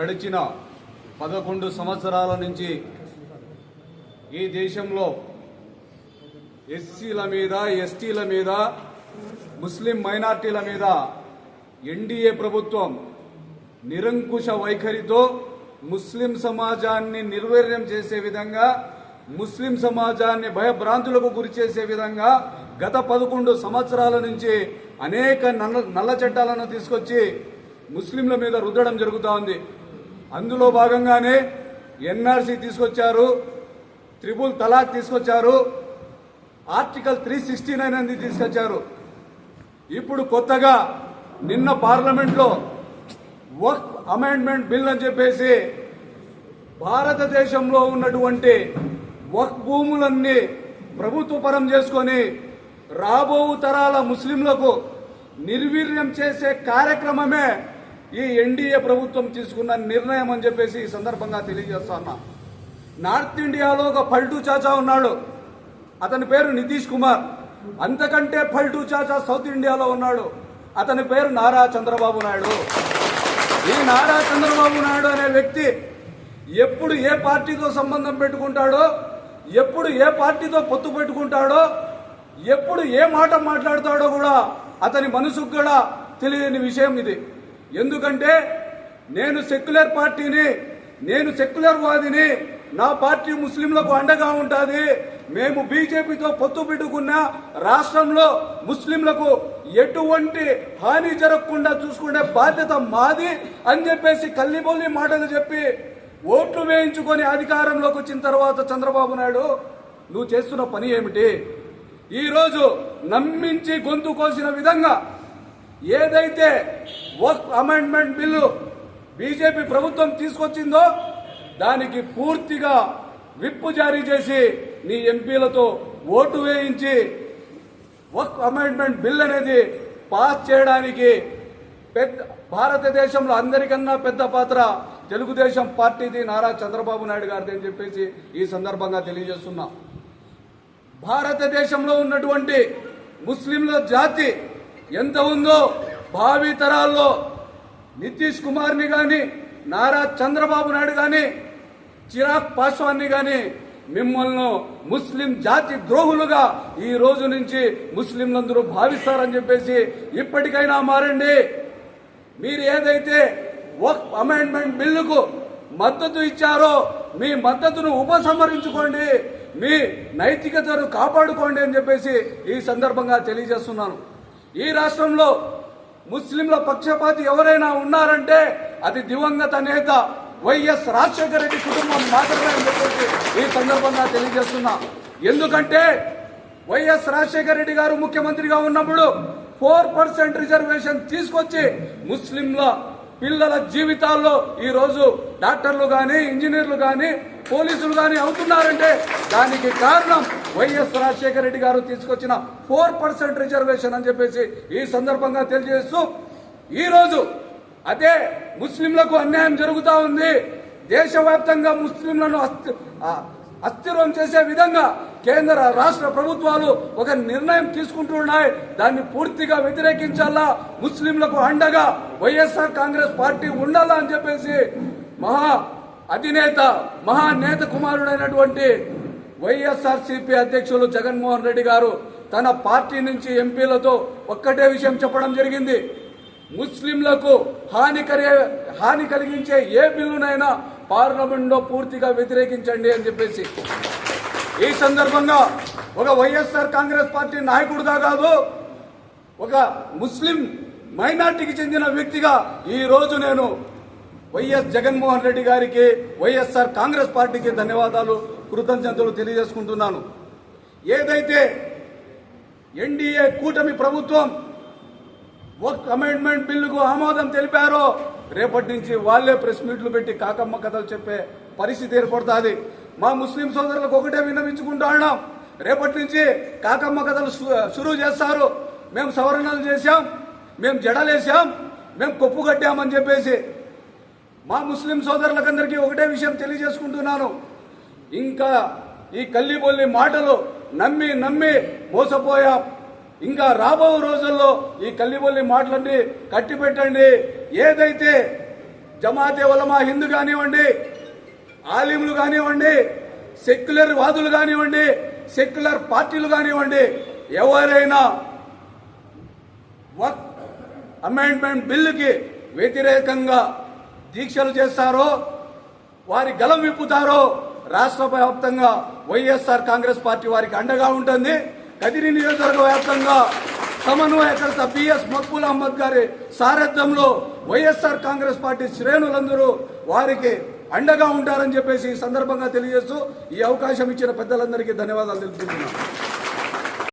గడిచిన పదకొండు సంవత్సరాల నుంచి ఈ దేశంలో ఎస్సీల మీద ఎస్టీల మీద ముస్లిం మైనార్టీల మీద ఎన్డీఏ ప్రభుత్వం నిరంకుశ వైఖరితో ముస్లిం సమాజాన్ని నిర్వీర్యం చేసే విధంగా ముస్లిం సమాజాన్ని భయభ్రాంతులకు గురి చేసే విధంగా గత పదకొండు సంవత్సరాల నుంచి అనేక నల్ల నల్ల చట్టాలను తీసుకొచ్చి ముస్లింల మీద రుద్దడం జరుగుతూ ఉంది. అందులో భాగంగానే ఎన్ఆర్సీ తీసుకొచ్చారు త్రిపుల్ తలాక్ తీసుకొచ్చారు ఆర్టికల్ త్రీ సిక్స్టీ నైన్ అనేది తీసుకొచ్చారు. ఇప్పుడు కొత్తగా నిన్న పార్లమెంట్లో వర్క్ అమెండ్మెంట్ బిల్ అని చెప్పేసి భారతదేశంలో ఉన్నటువంటి వక్ భూములన్నీ ప్రభుత్వపరం చేసుకొని రాబో తరాల ముస్లింలకు నిర్వీర్యం చేసే కార్యక్రమమే ఈ ఎన్డీఏ ప్రభుత్వం తీసుకున్న నిర్ణయం అని చెప్పేసి ఈ సందర్భంగా తెలియజేస్తున్నా నార్త్ ఇండియాలో ఒక పల్టూ చాచా ఉన్నాడు. అతని పేరు నితీష్ కుమార్. అంతకంటే పల్టూ చాచా సౌత్ ఇండియాలో ఉన్నాడు. అతని పేరు నారా చంద్రబాబు నాయుడు. ఈ నారా చంద్రబాబు నాయుడు అనే వ్యక్తి ఎప్పుడు ఏ పార్టీతో సంబంధం పెట్టుకుంటాడో ఎప్పుడు ఏ పార్టీతో పొత్తు పెట్టుకుంటాడో ఎప్పుడు ఏ మాట మాట్లాడతాడో కూడా అతని మనసుకు కూడా తెలియని విషయం ఇది. ఎందుకంటే నేను సెక్యులర్ పార్టీని నేను సెక్యులర్ వాదిని నా పార్టీ ముస్లింలకు అండగా ఉంటుంది. మేము బీజేపీతో పొత్తు పెట్టుకున్న రాష్ట్రంలో ముస్లింలకు ఎటువంటి హాని జరగకుండా చూసుకునే బాధ్యత మాది అని చెప్పేసి కల్లిబొల్లి మాటలు చెప్పి ఓట్లు వేయించుకొని అధికారంలోకి వచ్చిన తర్వాత చంద్రబాబు నాయుడు నువ్వు చేస్తున్న పని ఏమిటి? ఈరోజు నమ్మించి గొంతు కోసిన విధంగా ఏదైతే వర్క్ అమెండ్మెంట్ బిల్లు బీజేపీ ప్రభుత్వం తీసుకొచ్చిందో దానికి పూర్తిగా విప్పు జారీ చేసి నీ ఎంపీలతో ఓటు వేయించి వర్క్ అమెండ్మెంట్ బిల్ అనేది పాస్ చేయడానికి పెద్ద భారతదేశంలో అందరికన్నా పెద్ద పాత్ర తెలుగుదేశం పార్టీది నారా చంద్రబాబు నాయుడు గారిది అని చెప్పేసి ఈ సందర్భంగా తెలియజేస్తున్నా. భారతదేశంలో ఉన్నటువంటి ముస్లింల జాతి ఎంత ఉందో భావి తరాల్లో నితీష్ కుమార్ని కానీ నారా చంద్రబాబు నాయుడు కానీ చిరాగ్ పాస్వాన్ని కానీ మిమ్మల్ని ముస్లిం జాతి ద్రోహులుగా ఈ రోజు నుంచి ముస్లింలందరూ భావిస్తారని చెప్పేసి ఇప్పటికైనా మారండి. మీరు ఏదైతే వక్ అమెండ్మెంట్ బిల్లుకు మద్దతు ఇచ్చారో మీ మద్దతును ఉపసంహరించుకోండి మీ నైతికతను కాపాడుకోండి అని చెప్పేసి ఈ సందర్భంగా తెలియజేస్తున్నాను. ఈ రాష్ట్రంలో ముస్లింల పక్షపాతి ఎవరైనా ఉన్నారంటే అది దివంగత నేత వైఎస్ రాజశేఖర రెడ్డి కుటుంబం మాత్రమే ఈ సందర్భంగా తెలియజేస్తున్నా. ఎందుకంటే వైఎస్ రాజశేఖర రెడ్డి గారు ముఖ్యమంత్రిగా ఉన్నప్పుడు ఫోర్ పర్సెంట్ రిజర్వేషన్ తీసుకొచ్చి ముస్లింల పిల్లల జీవితాల్లో ఈరోజు డాక్టర్లు కానీ ఇంజనీర్లు కానీ పోలీసులు కానీ అవుతున్నారంటే దానికి కారణం వైఎస్ రాజశేఖర రెడ్డి గారు తీసుకొచ్చిన ఫోర్ పర్సెంట్ రిజర్వేషన్ అని చెప్పేసి ఈ సందర్భంగా తెలియజేస్తూ ఈరోజు అదే ముస్లింలకు అన్యాయం జరుగుతూ ఉంది. దేశవ్యాప్తంగా ముస్లింలను అస్థిరం చేసే విధంగా కేంద్ర రాష్ట్ర ప్రభుత్వాలు ఒక నిర్ణయం తీసుకుంటున్నాయి. దాన్ని పూర్తిగా వ్యతిరేకించాలా? ముస్లింలకు అండగా వైఎస్ఆర్ కాంగ్రెస్ పార్టీ ఉండాలా అని చెప్పేసి మహా అధినేత మహానేత కుమారుడైనటువంటి వైఎస్ఆర్ సిపి అధ్యక్షులు జగన్మోహన్ రెడ్డి గారు తన పార్టీ నుంచి ఎంపీలతో ఒక్కటే విషయం చెప్పడం జరిగింది. ముస్లింలకు హాని కరే హాని కలిగించే ఏ బిల్లునైనా పార్లమెంట్లో పూర్తిగా వ్యతిరేకించండి అని చెప్పేసి. ఈ సందర్భంగా ఒక వైఎస్ఆర్ కాంగ్రెస్ పార్టీ నాయకుడిగా కాదు ఒక ముస్లిం మైనార్టీకి చెందిన వ్యక్తిగా ఈ రోజు నేను వైఎస్ జగన్మోహన్ రెడ్డి గారికి వైఎస్ఆర్ కాంగ్రెస్ పార్టీకి ధన్యవాదాలు కృతజ్ఞతలు తెలియజేసుకుంటున్నాను. ఏదైతే ఎన్డీఏ కూటమి ప్రభుత్వం వర్క్ అమెండ్మెంట్ బిల్లుకు ఆమోదం తెలిపారో రేపటి నుంచి వాళ్ళే ప్రెస్ మీట్లు పెట్టి కాకమ్మ కథలు చెప్పే పరిస్థితి ఏర్పడుతుంది. మా ముస్లిం సోదరులకు ఒకటే విన్నవించుకుంటా రేపటి నుంచి కాకమ్మ కథలు షురూ చేస్తారు. మేము సవరణలు చేశాం. మేము జడలేసాం మేము కొప్పు కట్టామని చెప్పేసి మా ముస్లిం సోదరులకందరికీ ఒకటే విషయం తెలియజేసుకుంటున్నాను. ఇంకా ఈ కల్లిబొల్లి మాటలు నమ్మి నమ్మి మోసపోయాం. ఇంకా రాబో రోజుల్లో ఈ కల్లిబొల్లి మాటలన్నీ కట్టిపెట్టండి. ఏదైతే జమాతే వలమా హిందూ కానివ్వండి ఆలింలు కానివ్వండి సెక్యులర్ వాదులు కానివ్వండి సెక్యులర్ పార్టీలు కానివ్వండి ఎవరైనా వక్ అమెండ్మెంట్ బిల్లుకి వ్యతిరేకంగా దీక్షలు చేస్తారో వారి గలం విప్పుతారో రాష్ట్ర వ్యాప్తంగా వైఎస్ఆర్ కాంగ్రెస్ పార్టీ వారికి అండగా ఉంటుంది. కదిరి నియోజకవర్గ వ్యాప్తంగా సమన్వయకర్త పిఎస్ మక్బుల్ అహ్మద్ గారి సారథ్యంలో వైఎస్ఆర్ కాంగ్రెస్ పార్టీ శ్రేణులందరూ వారికి అండగా ఉంటారని చెప్పేసి ఈ సందర్భంగా తెలియజేస్తూ ఈ అవకాశం ఇచ్చిన పెద్దలందరికీ ధన్యవాదాలు తెలుపుతున్నాను